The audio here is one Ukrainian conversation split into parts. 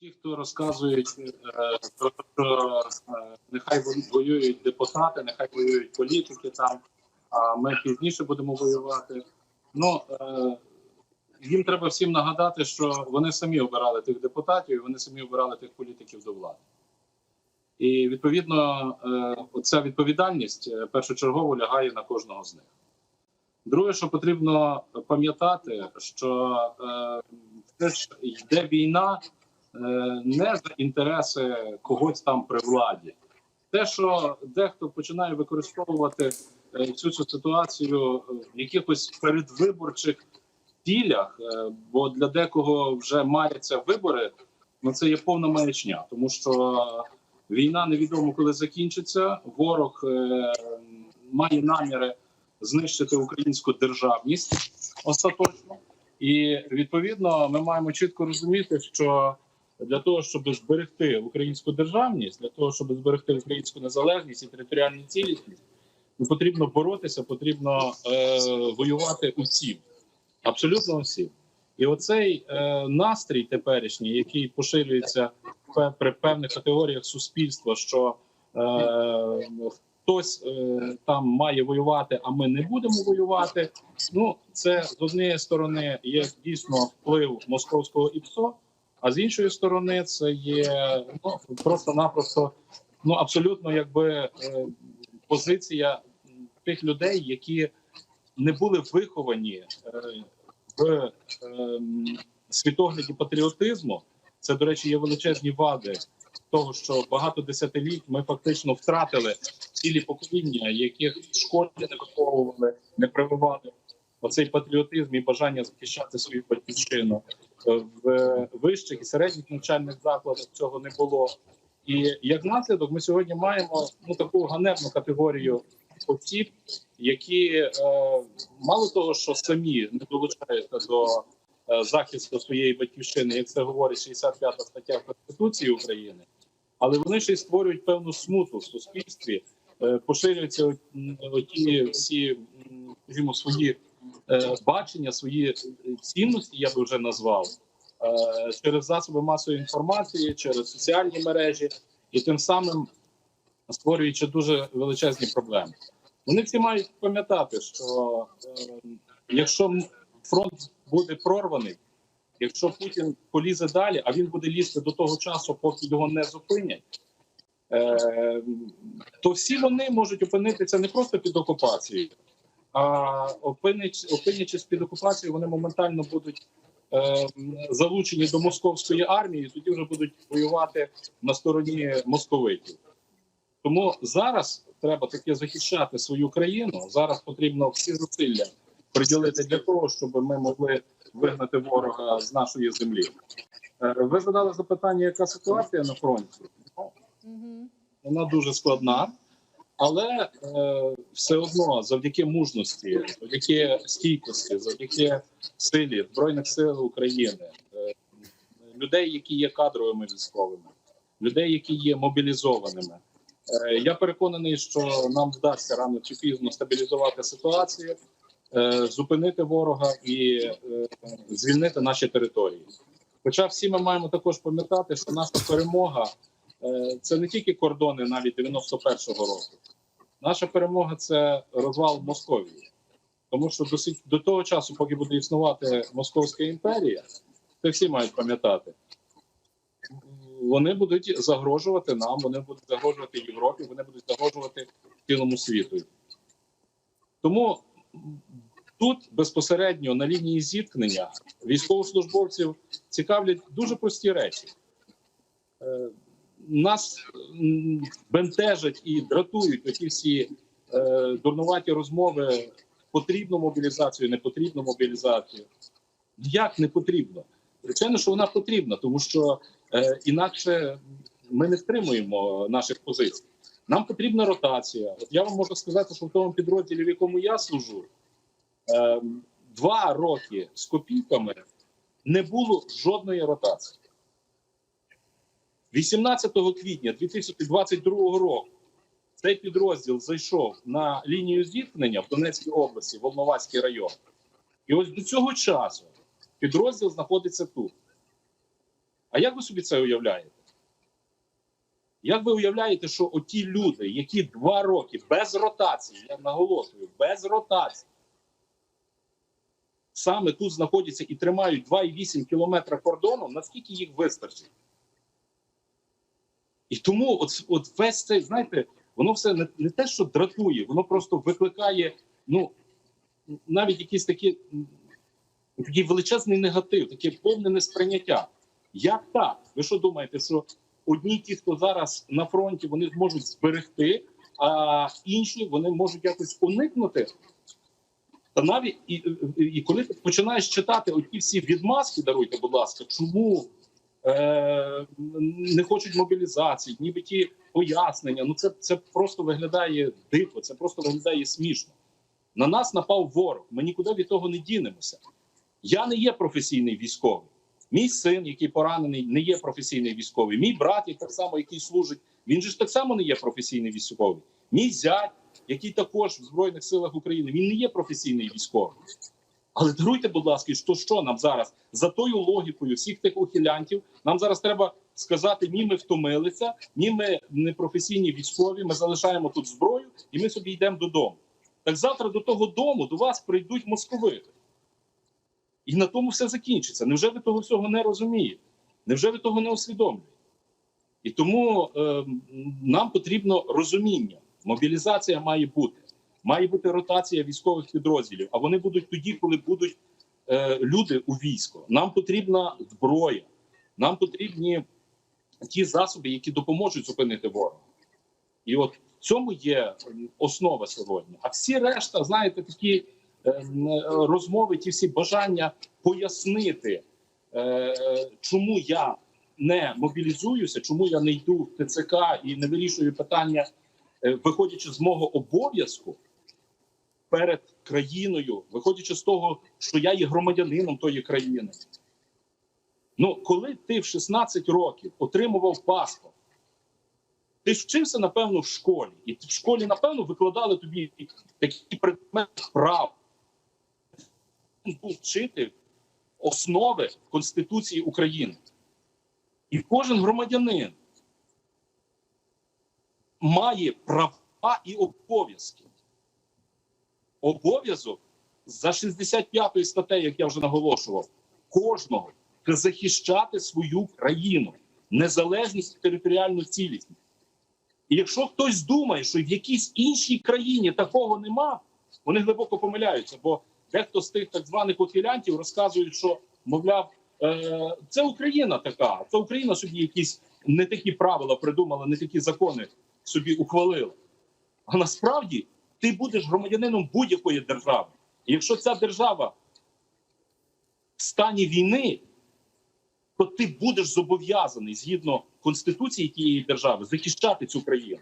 Ті, хто розказують е, про те, що е, нехай воюють депутати, нехай воюють політики там, а ми пізніше будемо воювати. Ну е, їм треба всім нагадати, що вони самі обирали тих депутатів, і вони самі обирали тих політиків до влади. І відповідно, оця відповідальність першочергово лягає на кожного з них. Друге, що потрібно пам'ятати, що е, йде війна не за інтереси когось там при владі. Те, що дехто починає використовувати е, цю, цю ситуацію в якихось передвиборчих цілях, е, бо для декого вже маються вибори, ну це є повна маячня, тому що війна невідомо коли закінчиться. Ворог е, має наміри знищити українську державність остаточно. І відповідно ми маємо чітко розуміти, що для того, щоб зберегти українську державність, для того, щоб зберегти українську незалежність і територіальну цілісність, ну, потрібно боротися, потрібно е, воювати усім, абсолютно усім. І оцей е, настрій теперішній, який поширюється при певних категоріях суспільства, що е, хтось е, там має воювати, а ми не будемо воювати. Ну це з однієї сторони є дійсно вплив московського ІПСО, а з іншої сторони, це є ну просто-напросто ну абсолютно якби е, позиція тих людей, які не були виховані е, в е, світогляді патріотизму. Це, до речі, є величезні вади того, що багато десятиліть ми фактично втратили цілі покоління, яких в школі не виховували, не прививали оцей патріотизм і бажання захищати свою батьківщину в вищих і середніх навчальних закладах цього не було. І як наслідок, ми сьогодні маємо ну таку ганебну категорію осіб, які е, мало того, що самі не долучаються до е, захисту своєї батьківщини, як це говорить 65 стаття Конституції України, але вони ще й створюють певну смуту в суспільстві, е, поширюються оті всі скажімо, свої е, бачення, свої цінності, я би вже назвав, е, через засоби масової інформації, через соціальні мережі, і тим самим створюючи дуже величезні проблеми. Вони всі мають пам'ятати, що е, якщо фронт буде прорваний, якщо Путін полізе далі, а він буде лізти до того часу, поки його не зупинять. е, То всі вони можуть опинитися не просто під окупацією, а опинячись під окупацією, вони моментально будуть е, залучені до московської армії, і тоді вже будуть воювати на стороні московитів. Тому зараз треба таки захищати свою країну. Зараз потрібно всі зусилля приділити для того, щоб ми могли вигнати ворога з нашої землі. Е, Ви задали запитання, яка ситуація на фронті? Вона дуже складна, але е, все одно завдяки мужності, завдяки стійкості, завдяки силі збройних сил України, е, людей, які є кадровими військовими, людей, які є мобілізованими. Е, я переконаний, що нам вдасться рано чи пізно стабілізувати ситуацію, е, зупинити ворога і е, звільнити наші території. Хоча всі ми маємо також пам'ятати, що наша перемога це не тільки кордони навіть 91-го року. Наша перемога це розвал Московії. Тому що досить до того часу, поки буде існувати Московська імперія, це всі мають пам'ятати. Вони будуть загрожувати нам, вони будуть загрожувати Європі, вони будуть загрожувати цілому світу. Тому тут безпосередньо на лінії зіткнення військовослужбовців цікавлять дуже прості речі. Нас бентежать і дратують оті всі е, дурнуваті розмови. Потрібну мобілізацію, не потрібну мобілізацію. Як не потрібно? Звичайно, що вона потрібна, тому що е, інакше ми не втримуємо наших позицій. Нам потрібна ротація. От я вам можу сказати, що в тому підрозділі, в якому я служу, е, два роки з копійками не було жодної ротації. 18 квітня 2022 року цей підрозділ зайшов на лінію зіткнення в Донецькій області, Волноваський район. І ось до цього часу підрозділ знаходиться тут. А як ви собі це уявляєте? Як ви уявляєте, що оті люди, які два роки без ротації, я наголошую, без ротації, саме тут знаходяться і тримають 2,8 кілометра кордону, наскільки їх вистачить? І тому от, от весь цей, знаєте, воно все не, не те, що дратує, воно просто викликає, ну, навіть якийсь такий, такий величезний негатив, таке повне несприйняття. Як так? Ви що думаєте, що одні ті, хто зараз на фронті, вони зможуть зберегти, а інші вони можуть якось уникнути? Та навіть і, і, коли ти починаєш читати оті всі відмазки, даруйте, будь ласка, чому не хочуть мобілізації, ніби ті пояснення, ну це, це просто виглядає дико, це просто виглядає смішно. На нас напав ворог. Ми нікуди від того не дінемося. Я не є професійний військовий. Мій син, який поранений, не є професійний військовий. Мій брат, який так само, який служить, він же ж так само не є професійний військовий. Мій зять, який також в Збройних силах України, він не є професійний військовий. Але даруйте, будь ласка, що що нам зараз за тою логікою всіх тих ухилянтів, нам зараз треба сказати: ні, ми втомилися, ні, ми не професійні військові. Ми залишаємо тут зброю, і ми собі йдемо додому. Так завтра до того дому до вас прийдуть московити. І на тому все закінчиться. Невже ви того всього не розумієте? Невже ви того не усвідомлюєте? І тому е, нам потрібно розуміння. Мобілізація має бути. Має бути ротація військових підрозділів. А вони будуть тоді, коли будуть е, люди у військо. Нам потрібна зброя, нам потрібні ті засоби, які допоможуть зупинити ворога. І от в цьому є основа сьогодні. А всі решта, знаєте, такі е, е, розмови, ті всі бажання пояснити, е, чому я не мобілізуюся, чому я не йду в ТЦК і не вирішую питання, е, виходячи з мого обов'язку перед країною, виходячи з того, що я є громадянином тої країни. Ну, коли ти в 16 років отримував паспорт, ти вчився, напевно, в школі, і в школі, напевно, викладали тобі такі предмети прав. Був вчити основи Конституції України. І кожен громадянин має права і обов'язки. Обов'язок за 65 статтею, як я вже наголошував, кожного захищати свою країну, незалежність і територіальну цілісність. І якщо хтось думає, що в якійсь іншій країні такого нема, вони глибоко помиляються, бо дехто з тих так званих ухилянтів розказують, що мовляв, е, це Україна така, це Україна собі якісь не такі правила придумала, не такі закони собі ухвалила. А насправді ти будеш громадянином будь-якої держави. І якщо ця держава в стані війни, то ти будеш зобов'язаний згідно конституції тієї держави захищати цю країну.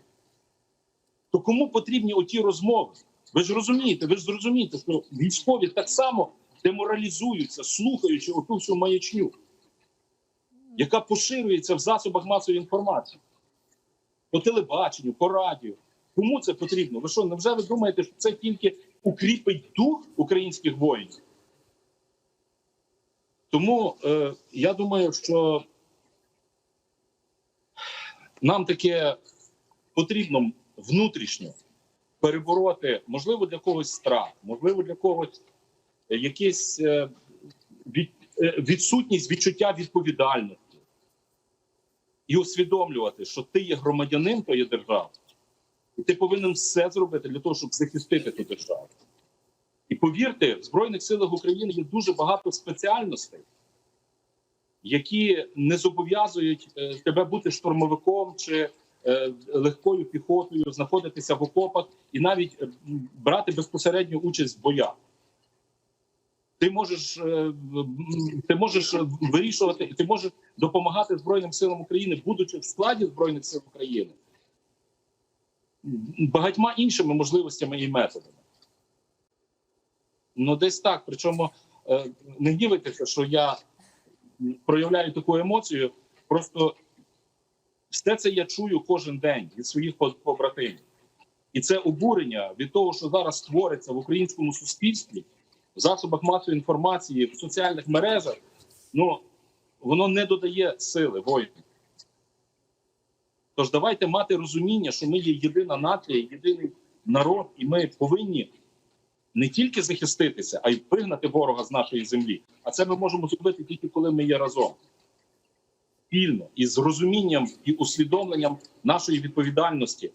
То кому потрібні оті розмови? Ви ж розумієте, ви ж зрозумієте, що військові так само деморалізуються, слухаючи оту всю маячню, яка поширюється в засобах масової інформації по телебаченню, по радіо. Кому це потрібно? Ви що, невже ви думаєте, що це тільки укріпить дух українських воїнів? Тому е, я думаю, що нам таке потрібно внутрішньо перебороти, можливо, для когось страх, можливо, для когось якийсь е, від, е, відсутність відчуття відповідальності і усвідомлювати, що ти є громадянин тої держави, ти повинен все зробити для того, щоб захистити ту державу. І повірте, в Збройних силах України є дуже багато спеціальностей, які не зобов'язують е, тебе бути штурмовиком чи е, легкою піхотою, знаходитися в окопах і навіть е, брати безпосередню участь в боях. Ти можеш, ти можеш вирішувати, ти можеш допомагати Збройним силам України, будучи в складі Збройних сил України, багатьма іншими можливостями і методами. Ну, десь так. Причому е, не гнівайтеся, що я проявляю таку емоцію. Просто все це я чую кожен день від своїх побратимів. І це обурення від того, що зараз твориться в українському суспільстві, в засобах масової інформації, в соціальних мережах. Ну воно не додає сили воїнам. Тож давайте мати розуміння, що ми є єдина нація, єдиний народ, і ми повинні не тільки захиститися, а й вигнати ворога з нашої землі. А це ми можемо зробити тільки коли ми є разом. Спільно і з розумінням і усвідомленням нашої відповідальності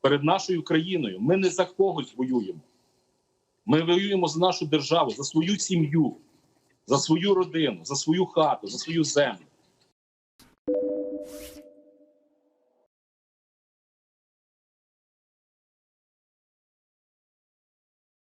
перед нашою країною. Ми не за когось воюємо. Ми воюємо за нашу державу, за свою сім'ю, за свою родину, за свою хату, за свою землю.